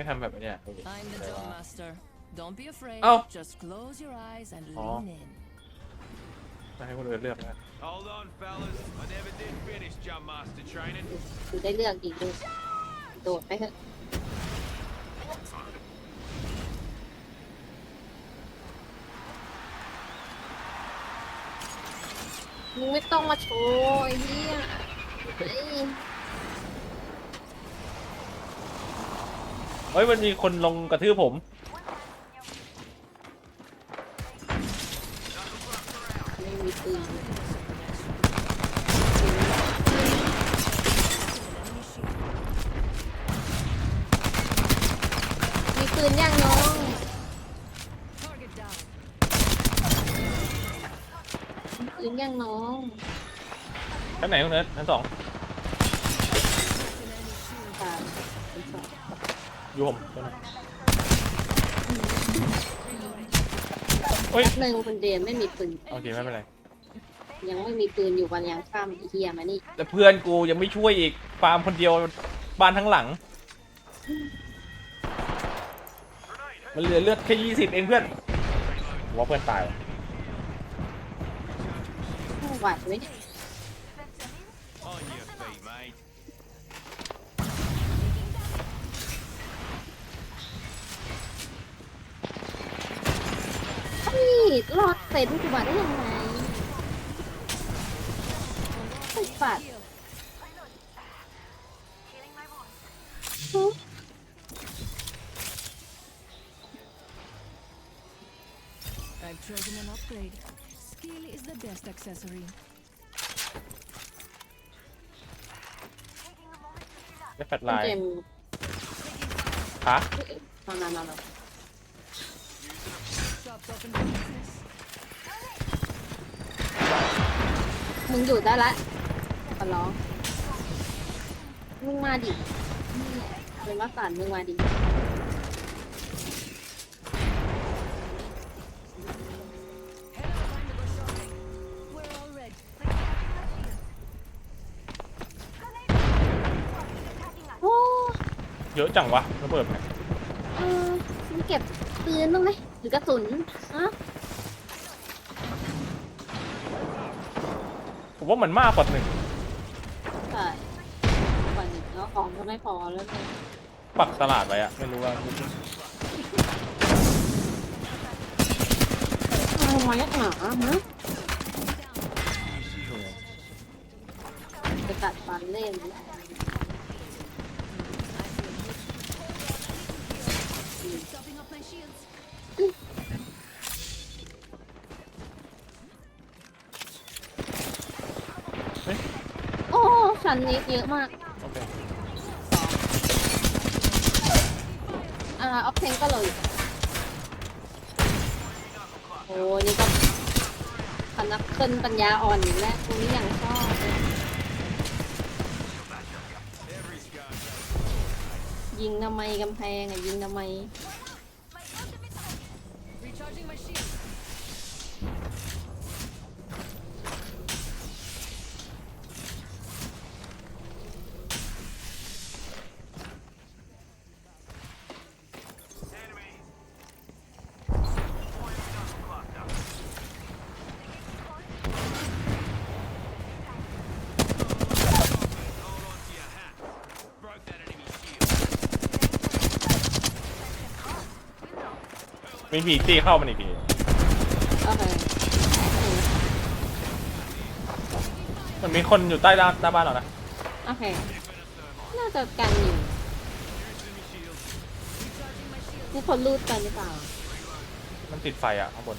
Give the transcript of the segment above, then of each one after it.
ไม่ทำแบบเนี้ยดูดิ I'm the Dawn Master. Don't be afraid. Oh. Just close your eyes and Oh. lean in. ไม่ให้คนอื่นเลือกนะ Hold on, fellas. I never did finish Jump Master training. ดูได้เลือกดีดูโดดไปเถอะมึงไม่ต้องมาโชว์ไอ้เหี้ยเอ้ เฮ้ยมันมีคนลงกระทืบผม ไม่มีปืนมีปืนยังน้อง Target down. มีปืนยังน้อง ชั้นไหนคุณเนิร์ดชั้นสอง อยู่ผมชั้นไหนเฮ้ย หนึ่งคนเดียวไม่มีปืน โอเคไม่เป็นไรยังไม่มีปืนอยู่วันยังข้ามไอ้เฮียมานี่แต่เพื่อนกูยังไม่ช่วยอีกฟาร์มคนเดียวบ้านทั้งหลัง มันเหลือเลือดแค่ยี่สิบเองเพื่อนผมว่าเพื่อนตายว่ะหวาดไหม On your feet, mate. เฮ้ย รอดเป็นกูมาได้ยังไงไอ้สัตว์ฮะ I've chosen an upgrade. Skill is the best accessory. ได้แฟลชคุไลณน์เจมส์ขามามามา มา Shops open for business. มึงอยู่ได้ละขอร้อง มึงมาดิเป็นว่าสันมึงมาดิ We're all red. โอ้เยอะจังวะระเบิดไหมเออมึงเก็บปืนบ้างไหม หรือกระสุนฮะผมว่ามันมากกว่าหนึ่งใช่ก่อนหนึ่งแล้วของก็ไม่พอแล้วไงปักตลาดไว้อะไม่รู้ว่าทำไมนักหนาฮะไปตัดฟันเล่น Stopping ชันนี้เยอะมาก โอเคอ่าออฟเทนก็เลย โอ้นี่ก็พนักขึ้นปัญญาอ่อนอยู่แล้วตรงนี้อย่างชอบเลยยิงทำไมกำแพงอะยิงทำไม มีผีตีเข้ามันอีกทีโอเคมันมีคนอยู่ใต้ด้านหน้าบ้านเรานะโอเค น่าจะกันอยู่มีคนรูดกันหรือเปล่า มันติดไฟอะข้างบน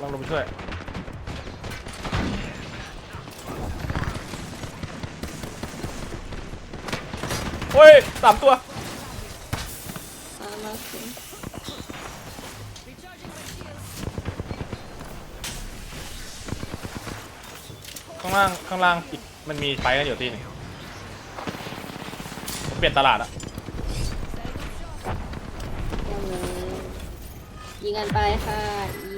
ลองลงไปช่วย เฮ้ยสามตัวมาสิข้างล่างข้างล่างอีกมันมีไฟกันอยู่ที่หนึงผมเปลี่ยนตลาดอะยิงกันไปค่ะ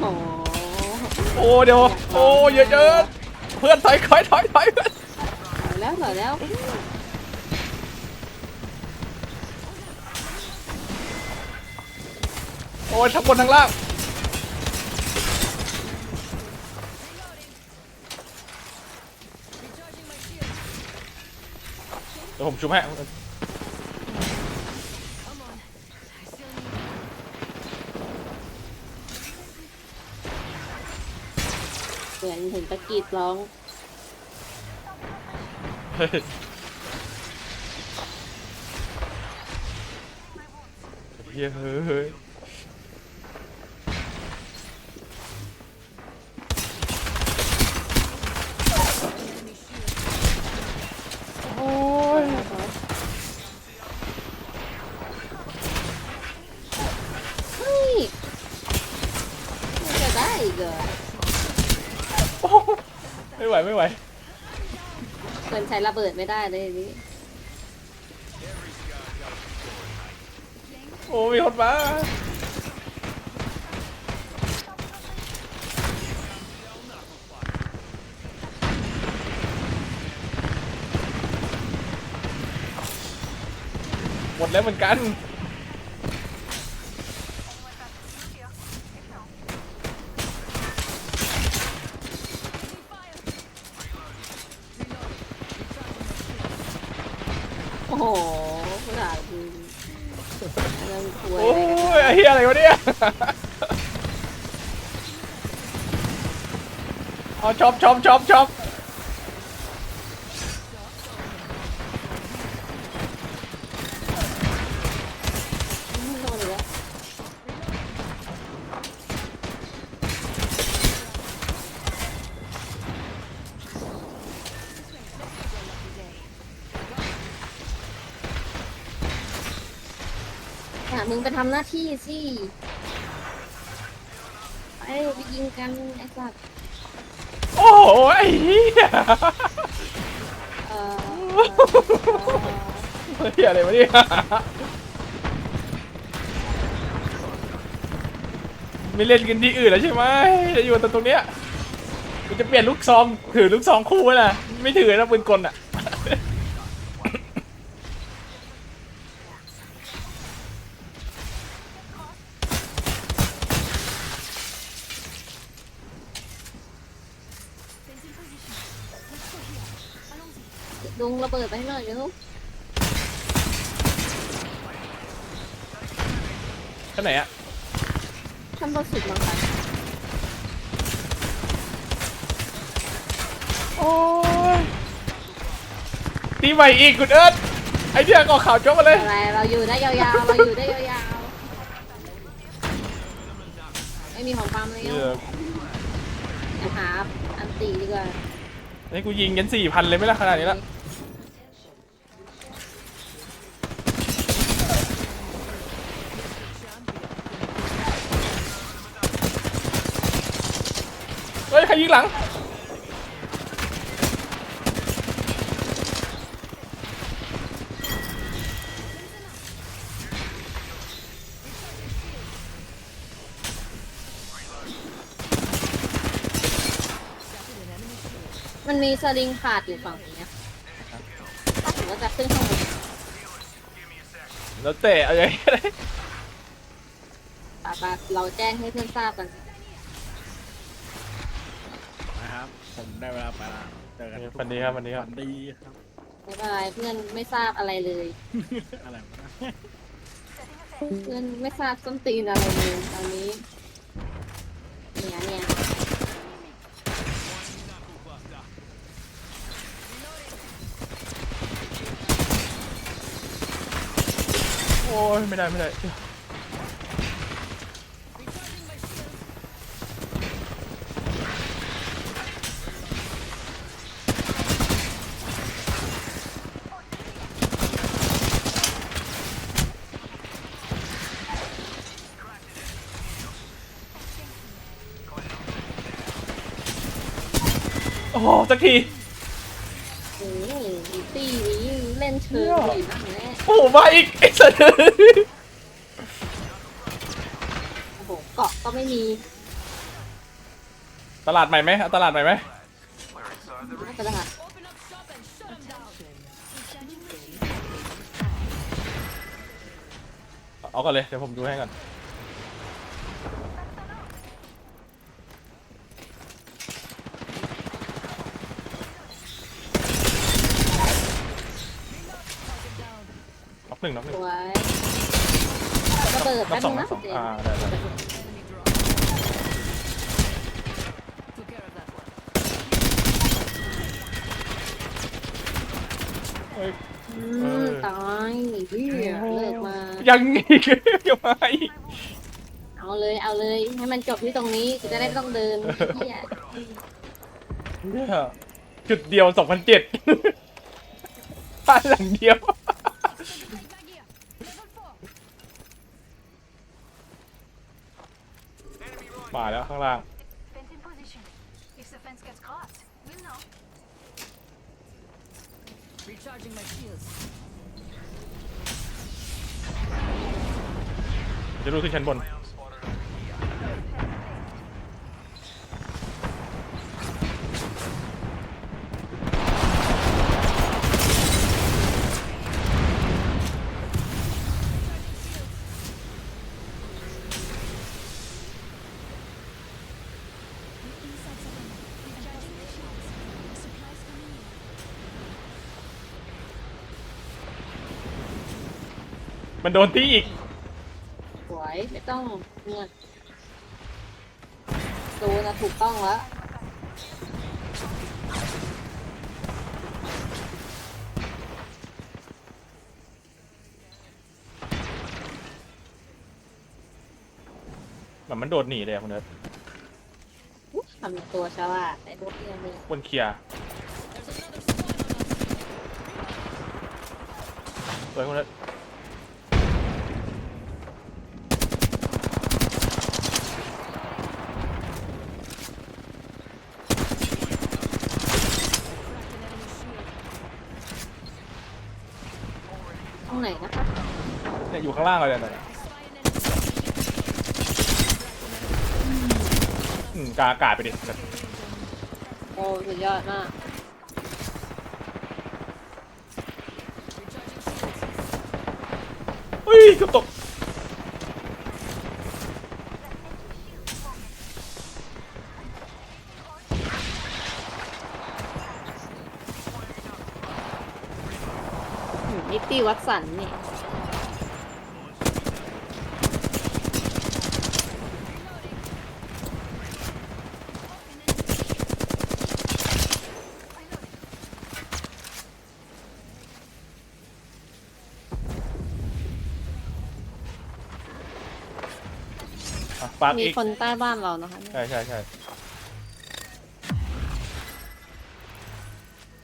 โอ้โหโอ้เดี๋ยวโอ้เยอะเยอะเพื่อนถอยถอยถอยถอยเพื่อนถอยแล้วถอยแล้วโอ้ยทั้งบนทั้งล่างเดี๋ยวผมชุบให้ เห็นตะกีดร้อง เฮ้ยเฮ้ย ช้ระเบิดไม่ได้เลยอันนี่โอ้มีคนมาหมดแล้วเหมือนกัน เอาช็อปช็อปช็อปช็อปโดนอีกแล้วอะมึงไปทำหน้าที่สิ ไปไปยิงกันไอ้สัตว์โอ้โหไอ้เฮียเอ่อเอ่อเฮียอะไรวะเนี่ยไม่เล่นกันที่อื่นแล้วใช่ไหมจะอยู่แต่ตรงเนี้ยกูจะเปลี่ยนลูกซองถือลูกซองคู่ไว้นะไม่ถือนะปืนกลอะ วท่านไหนอะท่านบอสุดมั้งคะโอ้ยตีใหม่อีกคุณเอิร์ธไอเดียก็ข่าวจบมาเลย อะไรเราอยู่ได้ยาวๆ เราอยู่ได้ยาวๆ ไม่มีของปั๊มเลยเออเดี๋ยวหาอันตีดีกว่า ให้กูยิงกันสี่พันเลยไหมล่ะขนาดนี้ละ รยิงหลัง มันมีสลิงขาดอยู่ฝั่งนี้นะถ้าถือว่าจะขึ้นข้างบนแล้วเตะอะไรก็ได้ปะปะเราแจ้งให้เพื่อนทราบกันน ผมได้เวลาไปแล้วเจอกันทุกวันนี้ครับวันนี้ครับฝันดีครับ ไม่เป็นไรเพื่อนไม่ทราบอะไรเลย อะไรวะนะเพื่อนไม่ทราบส้นตีนอะไรเลยตอนนี้ เนี่ยเนี่ยโอ้ยไม่ได้ไม่ได้ โอ้โหสักที โอ้ยตีนี้เล่นเชิงดีมากแน่โอ้โหมาอีกไอ้สัตว์โอ้โหเกาะก็ไม่มีตลาดใหม่ไหมเอาตลาดใหม่ไหมน่าจะได้ค่ะเอาก่อนเลย เดี๋ยวผมดูให้ก่อน หนึ่งน็อกหนึ่สงวยระเบิดน็อแป๊กบสอนึงงน็อนะกสองเจอ่าได้ได้ Took care of that one. เฮ้ย อืมตายเหี้ยเลิกมา ยังอีก ยังมาอีกเอาเลยเอาเลยให้มันจบที่ตรงนี้กูจะได้ไม่ต้องเดินเหี้ยเนี่ยจุดเดียวสองพันเจ็ดบ้านหลังเดียว มาแล้วข้างล่าง Fence in position. If the fence gets crossed, we'll know. Recharging my shields. จะรู้ที่ชั้นบน มันโดนตีอีก สวยไม่ต้องเงื่อนดูนะถูกต้องแล้วแบบมันโดดหนีเลยอะคุณเนิร์ดอุ๊ยทำตัวฉลาดไอ้พวกเนี้ยนี่บนเคลียร์สวยคุณเนิร์ด รงไหนนะคะ เนี่ยอยู่ข้างล่างเลยเนี่ยอืมกาอากาศไปดิโอ้สุดยอดมากเฮ้ยเกือบตก อืมนิตตี้ วัตสันนี่อะปาร์กมีอีกคนใต้บ้านเรานะคะเนี่ยใช่ใช่ใช่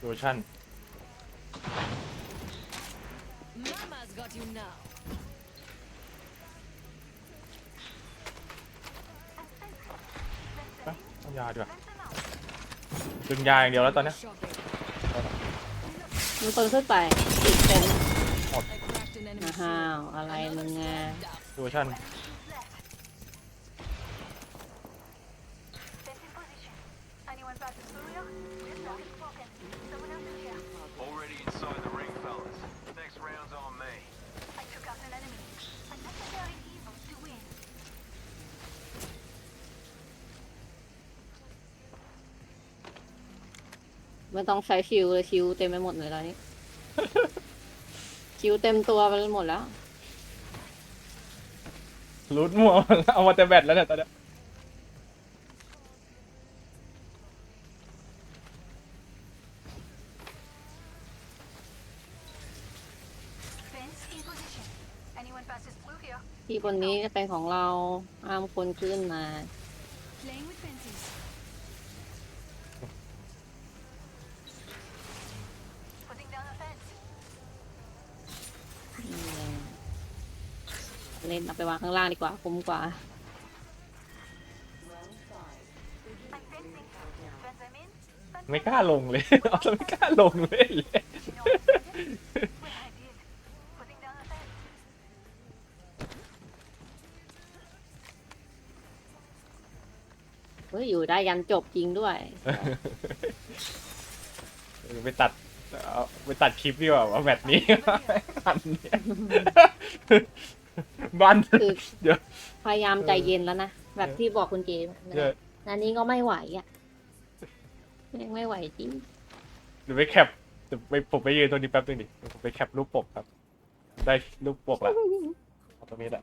โลชั่น Mama's got you now. ไปเอายาดีกว่า ดึงยาอย่างเดียวแล้วตอนเนี้ย Shocking. มีคนขึ้นไปติดเป็น I cracked an enemy อ้า shield. วอะไรมึงไงโลชั่น ไม่ต้องใช้ชิวเลยชิวเต็มไปหมดเลยตอนนี้ ชิวเต็มตัวไปหมดแล้ว รูดมั่วเอามาแต่แบตแล้วเนี่ยตอนเนี้ย Fence in position. Anyone passes through here? ที่บนนี้จะเป็นของเราห้ามคนขึ้นมา Playing เล่นเอาไปวางข้างล่างดีกว่าคุ้มกว่า I'm fencing. Fence I'm in. Fence ไม่กล้าลงเลยเอาแล้วไม่กล้าลงเลยเลย You know what I did? When I did. Putting down the fence. เฮ้ยอยู่ได้ยันจบจริงด้วย ไปตัดเอาไปตัดคลิปดีกว่าว่าแมตช์นี้มันเนี่ย บันคือ เดี๋ยว พยายามใจเย็นแล้วนะ แบบที่บอกคุณเจมส์เดี๋ยวนันนี้ก็ไม่ไหวอะยังไม่ไหวจริง เดี๋ยวไปแคปเดี๋ยวไปผมไปยืนตรงนี้แป๊บนึงดิผมไปแคปรูปปกครับ ได้รูปปกแล้วเอาตรงนี้แหละ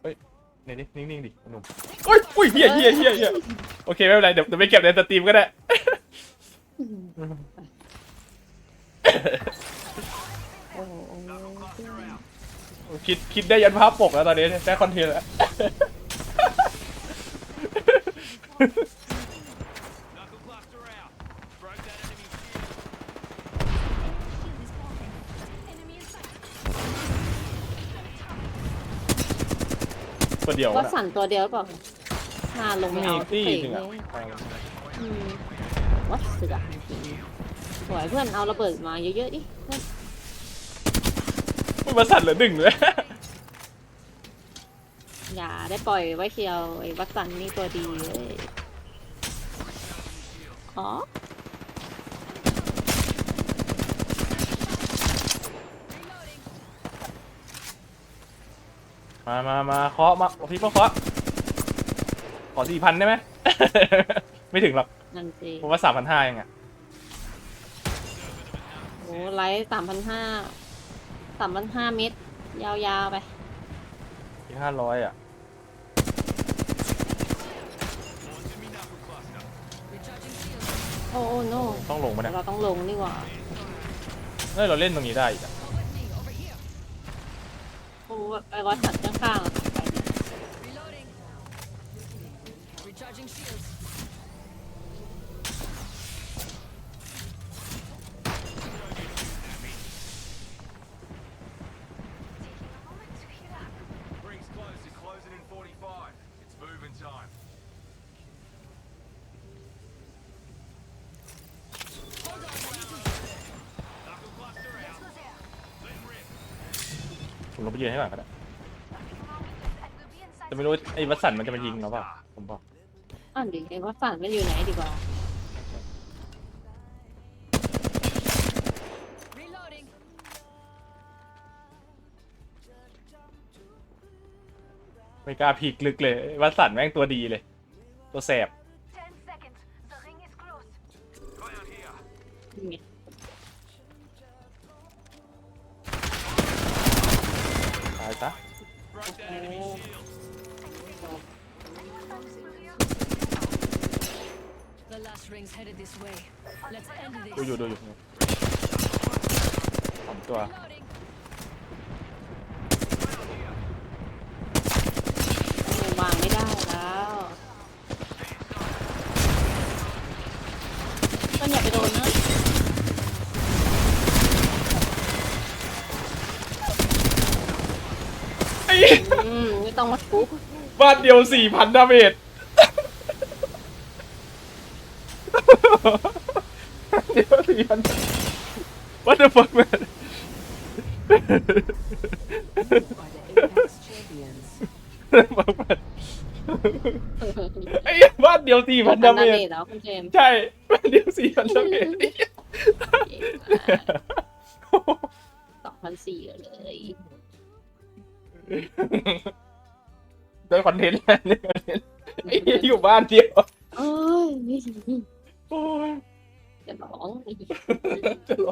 เฮ้ยนี่ดินิ่งๆดิหนุ่มโอ้ยอุ้ยเฮียเฮียเฮียเฮียโอเคไม่เป็นไรเดี๋ยวเดี๋ยวไปเก็บในสตรีมก็ได้ คิดคิดได้ยันภาพปกแล้วตอนนี้ได้คอนเทนต์แล้ว Knuckle cluster out. Broke that enemy shield. Enemy in sight. ตัวเดียวว่านะสั่นตัวเดียวหรือเปล่าหน้าลงมีไม่เอาตี้เตะจริงเลอะยอืมวัดเสือกจริงสวยเพื่อนเอาระเบิดมาเยอะๆดิเพื่อน มันมาสั่นเหลือหนึ่งเลยอย่าได้ปล่อยไว้เชียวไอ้วัดสันนี่ตัวดีเลยอ๋อมามามาเคาะมาพี่ก็เคาะขอสี่พันได้ไหม ไม่ถึงหรอกนั่นสิผมว่าสามพันห้าเองอะโอ้ไลท์สามพันห้าสามพันห้าเมตร ยาวๆไปอีกห้าร้อยอะ Launching me knuckle cluster. Recharging shields. โอ้โอ้โนต้องลงมาเนี่ยเราต้องลงนี่หว่าเฮ้ยเราเล่นตรงนี้ได้อีกอะ Come with me. Over here. โอ้ไอ้วัดสันข้างๆอะ ไปยืนให้ก่อนก็ได้ Nothing wrong with this, and we'll be inside. แต่ไม่รู้ไอ้วัตสันมันจะมายิงเราเปล่าผมบอกอ่านดิไอ้วัดสันมันอยู่ไหนดีกว่า Reloading. ไม่กล้าพีกลึกเลยไอ้วัตสันแม่งตัวดีเลย ตัวแสบ The last ring's headed this way. Let's end ดูอยู่ this. ดูอยู่สองตัว Reloading. บบ้านเดียวสี่พันดาเมจเดียวสี่พัน What the fuck man Are the Apex champions. ไอ้บ้านเดียวสี่พันดาดาเมเมจจแล้วคุณเจมส์ใช่บ้านเดียวสี่พันดาเมจสองพันสี่เลย ได้คอนเทนต์แล้วได้คอนเทนต์ไอ้เหี้ยอยู่บ้านเดียวโอ้ยโอ้ยจะร้องจะรอ